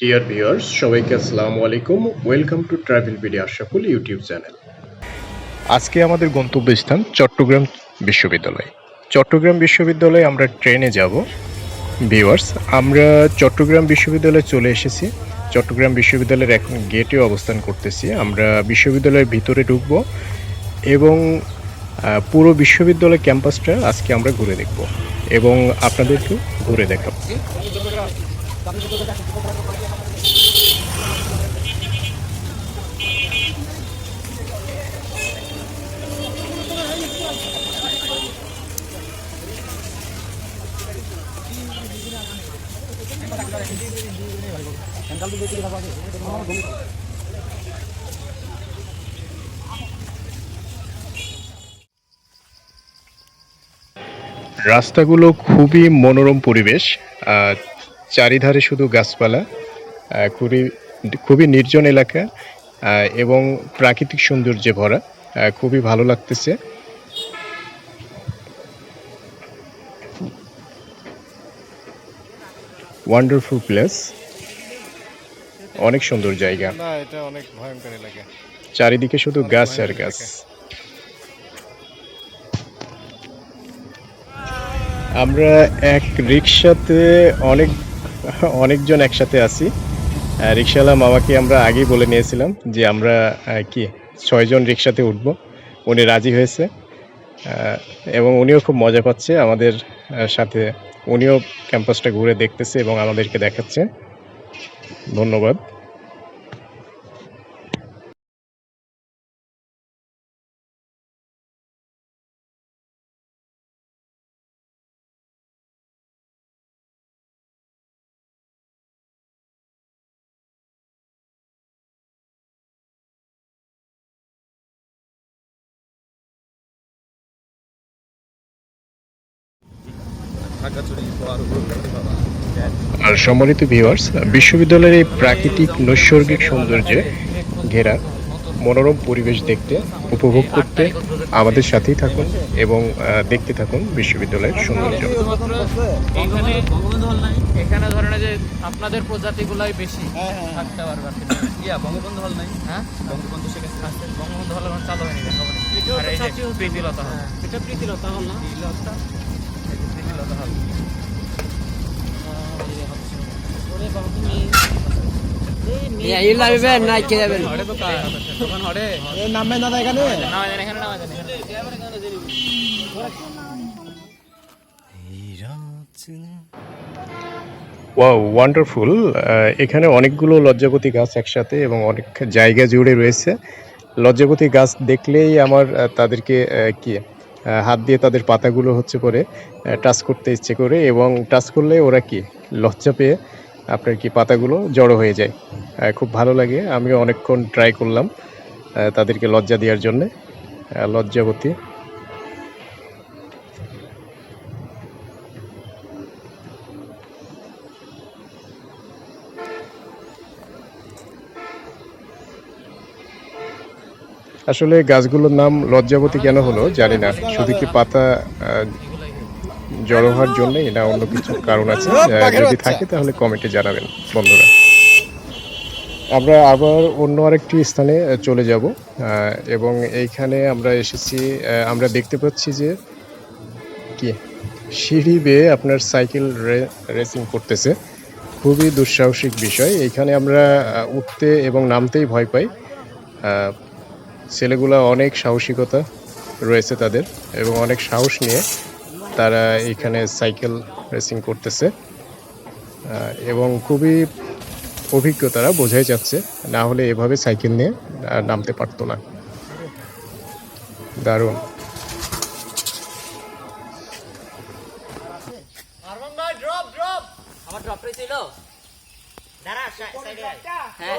Dear viewers সবাইকে আসসালামু আলাইকুম। Welcome to travel video Ashaful YouTube channel আজকে আমাদের গন্তব্যস্থান চট্টগ্রাম বিশ্ববিদ্যালয়। চট্টগ্রাম বিশ্ববিদ্যালয়ে আমরা ট্রেনে যাব। ভিউয়ার্স আমরা চট্টগ্রাম বিশ্ববিদ্যালয়ে চলে এসেছি। চট্টগ্রাম বিশ্ববিদ্যালয়ের এখন গেটে অবস্থান করতেছি। আমরা বিশ্ববিদ্যালয়ের ভিতরে ঢুকবো এবং পুরো বিশ্ববিদ্যালয় ক্যাম্পাসটা আজকে আমরা ঘুরে দেখব। এবং আপনাদেরকে ঘুরে দেখাবো। রাস্তাগুলো খুবই মনোরম পরিবেশ চারিধারে শুধু গাছপালা খুবই খুবই নির্জন এলাকা এবং প্রাকৃতিক সৌন্দর্যে ভরা খুবই ভালো লাগতেছে। ওয়ান্ডারফুল প্লেস অনেক সুন্দর জায়গা। না এটা অনেক ভয়ঙ্কর এলাকা। চারিদিকে শুধু গাছ আর গাছ। আমরা এক রিক্সাতে অনেক অনেকজন একসাথে আছি। রিক্সাওয়ালা মামাকে আমরা আগেই বলে নিয়েছিলাম যে আমরা কি, ছয়জন রিক্সাতে উঠব। উনি রাজি হয়েছে। এবং উনিও খুব মজা পাচ্ছে আমাদের সাথে। উনিও ক্যাম্পাসটা ঘুরে দেখতেছে এবং আমাদেরকে দেখাচ্ছে। ধন্যবাদ। আর সম্মানিত ভিউয়ার্স বিশ্ববিদ্যালয়ের এই প্রাকৃতিক নৈসর্গিক সৌন্দর্যে ঘেরা মনোরম পরিবেশ দেখতে উপভোগ করতে আমাদের সাথেই থাকুন এবং দেখতে থাকুন বিশ্ববিদ্যালয়ের সৌন্দর্য। এখানে এখানে ধরেন যে আপনাদের প্রজাতিগুলাই বেশি। থাকতে পারবে আর কি। ইয়া বঙ্গবন্ধু হল নাই। হ্যাঁ? বঙ্গবন্ধু শেখ আছে। বঙ্গবন্ধু হল এখন চালু হয়নি দেখা প্রীতিলতা হল। এটা প্রীতিলতা হল। না এই যে প্রীতিলতা হল এই লাগবে না কে যাবেন হরে তো কার? দোকান হরে নামবে না এখানে? নামা দেন এখানে নামা দেন ওয়াও ওয়ান্ডারফুল এখানে অনেকগুলো লজ্জাপতি গাছ একসাথে এবং অনেক জায়গা জুড়ে রয়েছে। লজ্জাপতি গাছ দেখলেই আমার তাদেরকে কি হাত দিয়ে তাদের পাতাগুলো হচ্ছে পরে টাচ করতে ইচ্ছে করে এবং টাচ করলে ওরা কি, লজ্জা পেয়ে আপনার কি পাতাগুলো জড়ো হয়ে যায়। খুব ভালো লাগে আমি অনেকক্ষণ ট্রাই করলাম তাদেরকে লজ্জা দেওয়ার জন্যে লজ্জাবতী। আসলে গাছগুলোর নাম লজ্জাবতী কেন হলো জানি না। শুধু কি পাতা জড়ো হওয়ার জন্যই না অন্য কিছু কারণ আছে? যদি থাকে তাহলে কমেন্টে জানাবেন, বন্ধুরা। আমরা আবার অন্য আরেকটি স্থানে চলে যাব। এবং এইখানে আমরা এসেছি আমরা দেখতে পাচ্ছি যে কি? সিঁড়ি বেয়ে আপনার সাইকেল রেসিং করতেছে। খুবই দুঃসাহসিক বিষয়। এইখানে আমরা উঠতে এবং নামতেই ভয় পাই। ছেলেগুলা অনেক সাহসিকতা রয়েছে তাদের এবং অনেক সাহস নিয়ে তারা এখানে সাইকেল রেসিং করতেছে। এবং খুবই অভিজ্ঞ তারা বোঝাই যাচ্ছে না হলে এভাবে সাইকেল নিয়ে নামতে পারতো না। দারুণ। আমার ড্রপরে ছিল। দাঁড়া সাইডে হ্যাঁ।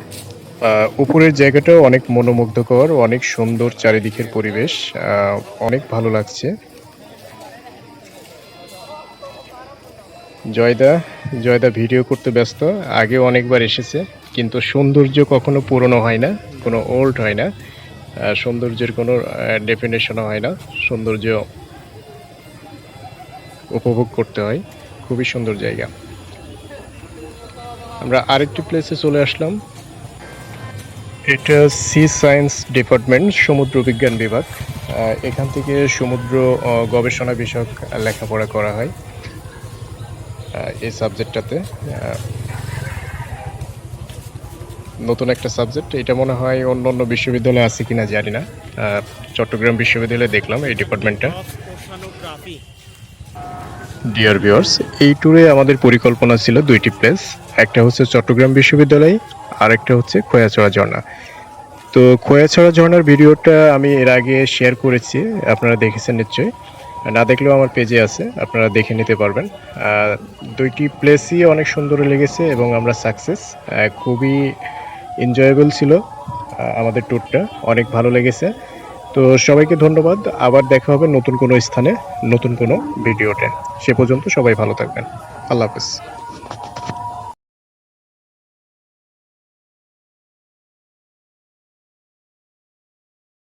উপরের জায়গাটাও অনেক মনোমুগ্ধকর, অনেক সুন্দর চারিদিকের পরিবেশ অনেক ভালো লাগছে। জয়দা জয়দা ভিডিও করতে ব্যস্ত আগে অনেকবার এসেছে, কিন্তু সৌন্দর্য কখনো পুরনো হয় না, কোনো ওল্ড হয় না সৌন্দর্যের কোনো ডেফিনেশনও হয় না, সৌন্দর্য উপভোগ করতে হয়, খুবই সুন্দর জায়গা। আমরা আরেকটি প্লেসে চলে আসলাম। এটা সি সায়েন্স ডিপার্টমেন্ট সমুদ্র বিজ্ঞান বিভাগ। এখান থেকে সমুদ্র গবেষণা বিষয়ক লেখাপড়া করা হয় এই সাবজেক্টটাতে। নতুন একটা সাবজেক্ট, এটা মনে হয় অন্য অন্য বিশ্ববিদ্যালয়ে আছে কিনা জানি না। চট্টগ্রাম বিশ্ববিদ্যালয়ে দেখলাম এই ডিপার্টমেন্টটা ডিয়ার ভিউয়ার্স এই ট্যুরে আমাদের পরিকল্পনা ছিল দুইটি প্লেস একটা হচ্ছে চট্টগ্রাম বিশ্ববিদ্যালয় আর একটা হচ্ছে খোয়াছড়া ঝর্ণা। তো খোয়াছড়া ঝর্ণার ভিডিওটা আমি এর আগে শেয়ার করেছি, আপনারা দেখেছেন নিশ্চয়ই। না দেখলেও আমার পেজে আছে, আপনারা দেখে নিতে পারবেন। দুইটি প্লেসই অনেক সুন্দর লেগেছে এবং আমরা সাকসেস খুবই এনজয়েবল ছিল আমাদের ট্যুরটা অনেক ভালো লেগেছে। তো সবাইকে ধন্যবাদ। আবার দেখা হবে নতুন কোনো স্থানে, নতুন কোনো ভিডিওতে। সে পর্যন্ত সবাই ভালো থাকবেন। আল্লাহ হাফেজ।